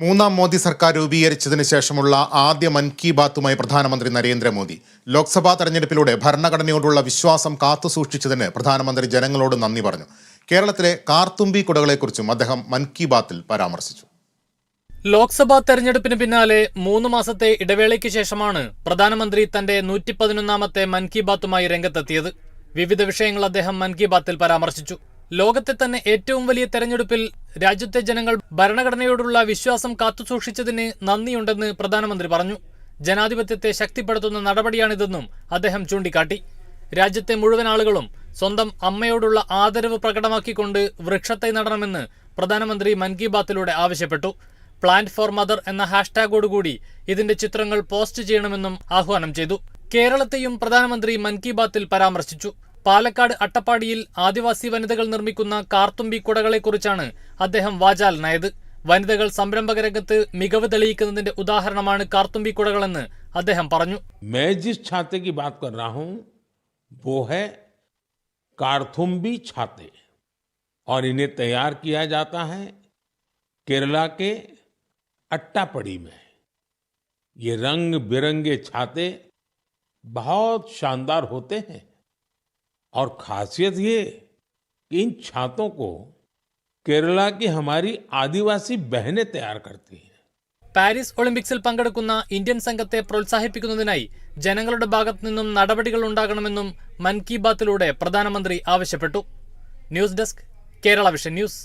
മൂന്നാം മോദി സർക്കാർ രൂപീകരിച്ചതിന് ശേഷമുള്ള ആദ്യ മൻ കി ബാത്തുമായി പ്രധാനമന്ത്രി നരേന്ദ്രമോദി. ലോക്സഭാ തെരഞ്ഞെടുപ്പിലൂടെ ഭരണഘടനയോടുള്ള വിശ്വാസം കാത്തുസൂക്ഷിച്ചതിന് പ്രധാനമന്ത്രി ജനങ്ങളോട് നന്ദി പറഞ്ഞു. കേരളത്തിലെ കാർത്തുമ്പി കുടകളെക്കുറിച്ചും അദ്ദേഹം മൻ കി ബാത്തിൽ പരാമർശിച്ചു. ലോക്സഭാ തെരഞ്ഞെടുപ്പിന് പിന്നാലെ മൂന്ന് മാസത്തെ ഇടവേളയ്ക്ക് ശേഷമാണ് പ്രധാനമന്ത്രി തന്റെ നൂറ്റി പതിനൊന്നാമത്തെ മൻ കി ബാത്തുമായി രംഗത്തെത്തിയത്. വിവിധ വിഷയങ്ങൾ അദ്ദേഹം മൻ കി ബാത്തിൽ പരാമർശിച്ചു. ലോകത്തെ തന്നെ ഏറ്റവും വലിയ തെരഞ്ഞെടുപ്പിൽ രാജ്യത്തെ ജനങ്ങൾ ഭരണഘടനയോടുള്ള വിശ്വാസം കാത്തുസൂക്ഷിച്ചതിന് നന്ദിയുണ്ടെന്ന് പ്രധാനമന്ത്രി പറഞ്ഞു. ജനാധിപത്യത്തെ ശക്തിപ്പെടുത്തുന്ന നടപടിയാണിതെന്നും അദ്ദേഹം ചൂണ്ടിക്കാട്ടി. രാജ്യത്തെ മുഴുവൻ ആളുകളും സ്വന്തം അമ്മയോടുള്ള ആദരവ് പ്രകടമാക്കിക്കൊണ്ട് വൃക്ഷത്തെ നടണമെന്ന് പ്രധാനമന്ത്രി മൻ കി ബാത്തിലൂടെ ആവശ്യപ്പെട്ടു. പ്ലാന്റ് ഫോർ മദർ എന്ന ഹാഷ്ടാഗോടുകൂടി ഇതിന്റെ ചിത്രങ്ങൾ പോസ്റ്റ് ചെയ്യണമെന്നും ആഹ്വാനം ചെയ്തു. കേരളത്തെയും പ്രധാനമന്ത്രി മൻ കി ബാത്തിൽ പരാമർശിച്ചു. പാലക്കാട് അട്ടപ്പാടിയിൽ ആദിവാസി വനിതകൾ നിർമ്മിക്കുന്ന കാർത്തുമ്പി കുടകളെക്കുറിച്ചാണ് അദ്ദേഹം വാചാലനായത് വനിതകൾ സംരംഭക രംഗത്ത് മികവ് തെളിയിക്കുന്നതിന്റെ ഉദാഹരണമാണ് കാർത്തുമ്പി കുടകളെന്ന് അദ്ദേഹം പറഞ്ഞു मैं जिस छाते की बात कर रहा हूं वो है कारथुम्बी छाते और इन्हें तैयार किया जाता है केरला के अट्टापड़ी में ये रंग बिरंगे छाते बहुत शानदार होते हैं और खासियत ये कि इन छातों को केरला की हमारी आदिवासी बहनें तैयार करती हैं പാരീസ് ഒളിമ്പിക്സിൽ പങ്കെടുക്കുന്ന ഇന്ത്യൻ സംഘത്തെ പ്രോത്സാഹിപ്പിക്കുന്നതിനായി ജനങ്ങളുടെ ഭാഗത്തു നിന്നും നടപടികൾ ഉണ്ടാകണമെന്നും മൻ കി ബാത്തിലൂടെ പ്രധാനമന്ത്രി ആവശ്യപ്പെട്ടു news desk Kerala Vision News